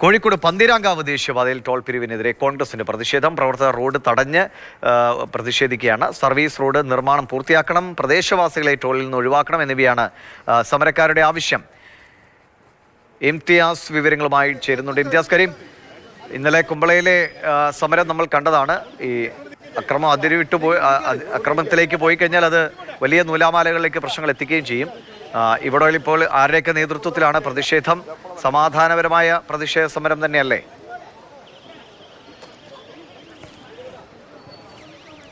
കോഴിക്കോട് പന്തീരാങ്കാവ് ദേശീയപാതയിൽ ടോൾ പിരിവിനെതിരെ കോൺഗ്രസിന്റെ പ്രതിഷേധം പ്രവർത്തകർ റോഡ് തടഞ്ഞ് പ്രതിഷേധിക്കുകയാണ്. സർവീസ് റോഡ് നിർമ്മാണം പൂർത്തിയാക്കണം പ്രദേശവാസികളെ ടോളിൽ നിന്ന് ഒഴിവാക്കണം എന്നിവയാണ് സമരക്കാരുടെ ആവശ്യം. ഇംതിയാസ് വിവരങ്ങളുമായി ചേരുന്നുണ്ട്. ഇംതിയാസ് കരീം ഇന്നലെ കുമ്പളയിലെ സമരം നമ്മൾ കണ്ടതാണ്. ഈ അക്രമം അതിരുവിട്ട് പോയി അക്രമത്തിലേക്ക് പോയി കഴിഞ്ഞാൽ അത് വലിയ നൂലാമാലകളിലേക്ക് പ്രശ്നങ്ങൾ എത്തിക്കുകയും ചെയ്യും. ഇവിടെ ഇപ്പോൾ ആരുടെയൊക്കെ നേതൃത്വത്തിലാണ് പ്രതിഷേധം? സമാധാനപരമായ പ്രതിഷേധ സമരം തന്നെയല്ലേ?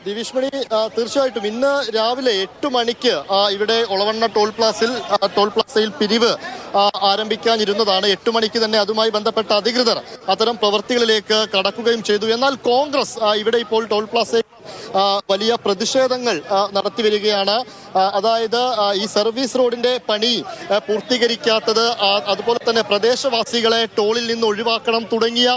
ദിവിഷ്മണി തീർച്ചയായിട്ടും. ഇന്ന് രാവിലെ എട്ട് മണിക്ക് ഇവിടെ ഒളവണ്ണ ടോൾ പ്ലാസിൽ ടോൾ പ്ലാസയിൽ പിരിവ് ആരംഭിക്കാനിരുന്നതാണ്. എട്ട് മണിക്ക് തന്നെ അതുമായി ബന്ധപ്പെട്ട അധികൃതർ അത്തരം പ്രവൃത്തികളിലേക്ക് കടക്കുകയും ചെയ്തു. എന്നാൽ കോൺഗ്രസ് ഇവിടെ ഇപ്പോൾ ടോൾ പ്ലാസയിൽ വലിയ പ്രതിഷേധങ്ങൾ ആ, നടത്തി വരികയാണ്. അതായത് ഈ സർവീസ് റോഡിന്റെ പണി പൂർത്തീകരിക്കാത്തത് അതുപോലെ തന്നെ പ്രദേശവാസികളെ ടോളിൽ നിന്ന് ഒഴിവാക്കണം തുടങ്ങിയ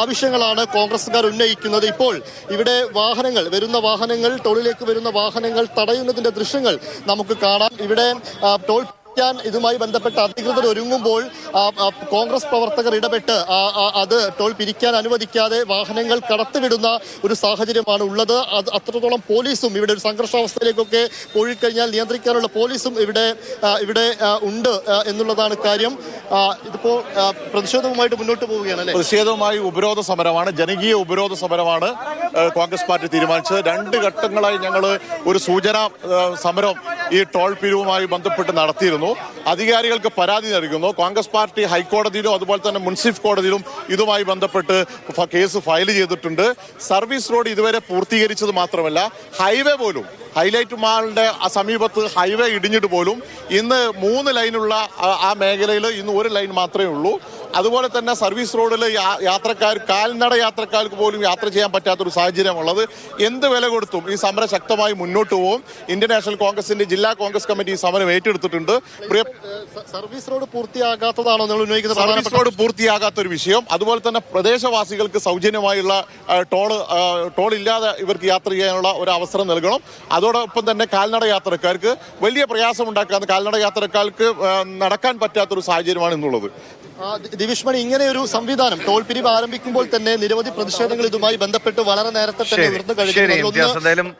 ആവശ്യങ്ങളാണ് കോൺഗ്രസുകാർ ഉന്നയിക്കുന്നത്. ഇപ്പോൾ ഇവിടെ വാഹനങ്ങൾ വരുന്ന വാഹനങ്ങൾ ടോളിലേക്ക് വരുന്ന വാഹനങ്ങൾ തടയുന്നതിന്റെ ദൃശ്യങ്ങൾ നമുക്ക് കാണാം. ഇവിടെ ടോൾ ാൻ ഇതുമായി ബന്ധപ്പെട്ട് അധികൃതർ ഒരുങ്ങുമ്പോൾ കോൺഗ്രസ് പ്രവർത്തകർ ഇടപെട്ട് അത് ടോൾ പിരിക്കാൻ അനുവദിക്കാതെ വാഹനങ്ങൾ കടത്തിവിടുന്ന ഒരു സാഹചര്യമാണ് ഉള്ളത്. അത് അത്രത്തോളം പോലീസും ഇവിടെ ഒരു സംഘർഷാവസ്ഥയിലേക്കൊക്കെ പോയിക്കഴിഞ്ഞാൽ നിയന്ത്രിക്കാനുള്ള പോലീസും ഇവിടെ ഇവിടെ ഉണ്ട് എന്നുള്ളതാണ് കാര്യം. ഇതിപ്പോ പ്രതിഷേധവുമായിട്ട് മുന്നോട്ട് പോവുകയാണ് അല്ലേ? പ്രതിഷേധവുമായി ഉപരോധ സമരമാണ് ജനകീയ ഉപരോധ സമരമാണ് കോൺഗ്രസ് പാർട്ടി തീരുമാനിച്ചത്. രണ്ട് ഘട്ടങ്ങളായി ഞങ്ങൾ ഒരു സൂചന സമരം ഈ ടോൾ പിരിവുമായി ബന്ധപ്പെട്ട് നടത്തിയിരുന്നു. അധികാരികൾക്ക് പരാതി നൽകുന്നു. കോൺഗ്രസ് പാർട്ടി ഹൈക്കോടതിയിലും അതുപോലെ തന്നെ മുൻസിഫ് കോടതിയിലും ഇതുമായി ബന്ധപ്പെട്ട് കേസ് ഫയൽ ചെയ്തിട്ടുണ്ട്. സർവീസ് റോഡ് ഇതുവരെ പൂർത്തീകരിച്ചത് മാത്രമല്ല ഹൈവേ പോലും ഹൈലൈറ്റ് മാളിന്റെ ആ സമീപത്ത് ഹൈവേ ഇടിഞ്ഞിട്ട് പോലും ഇന്ന് മൂന്ന് ലൈനുള്ള ആ മേഖലയിൽ ഇന്ന് ഒരു ലൈൻ മാത്രമേ ഉള്ളൂ. അതുപോലെ തന്നെ സർവീസ് റോഡിൽ യാത്രക്കാർ കാൽനട യാത്രക്കാർക്ക് പോലും യാത്ര ചെയ്യാൻ പറ്റാത്തൊരു സാഹചര്യമുള്ളത്. എന്ത് വില കൊടുത്തും ഈ സമരം ശക്തമായി മുന്നോട്ട് പോകും ഇന്ത്യൻ നാഷണൽ കോൺഗ്രസിന്റെ ജില്ലാ കോൺഗ്രസ് കമ്മിറ്റി ഈ സമരം ഏറ്റെടുത്തിട്ടുണ്ട്. സർവീസ് റോഡ് പൂർത്തിയാകാത്തതാണോ നിങ്ങൾ ഉന്നയിക്കുന്നത് സർവീസ് റോഡ് പൂർത്തിയാകാത്ത ഒരു വിഷയം. അതുപോലെ തന്നെ പ്രദേശവാസികൾക്ക് സൗജന്യമായുള്ള ടോൾ ടോൾ ഇല്ലാതെ ഇവർക്ക് യാത്ര ചെയ്യാനുള്ള ഒരു അവസരം നൽകണം. അതോടൊപ്പം തന്നെ കാൽനട യാത്രക്കാർക്ക് വലിയ പ്രയാസം ഉണ്ടാക്കാൻ കാൽനട യാത്രക്കാർക്ക് നടക്കാൻ പറ്റാത്തൊരു സാഹചര്യമാണ് ഇന്നുള്ളത്. ദിവിഷ്മണി ഇങ്ങനെ ഒരു സംവിധാനം ടോൾ പിരിവ് ആരംഭിക്കുമ്പോൾ തന്നെ നിരവധി പ്രതിഷേധങ്ങൾ ഇതുമായി ബന്ധപ്പെട്ട് വളരെ നേരത്തെ തന്നെ ഉയർന്നു കഴിഞ്ഞു.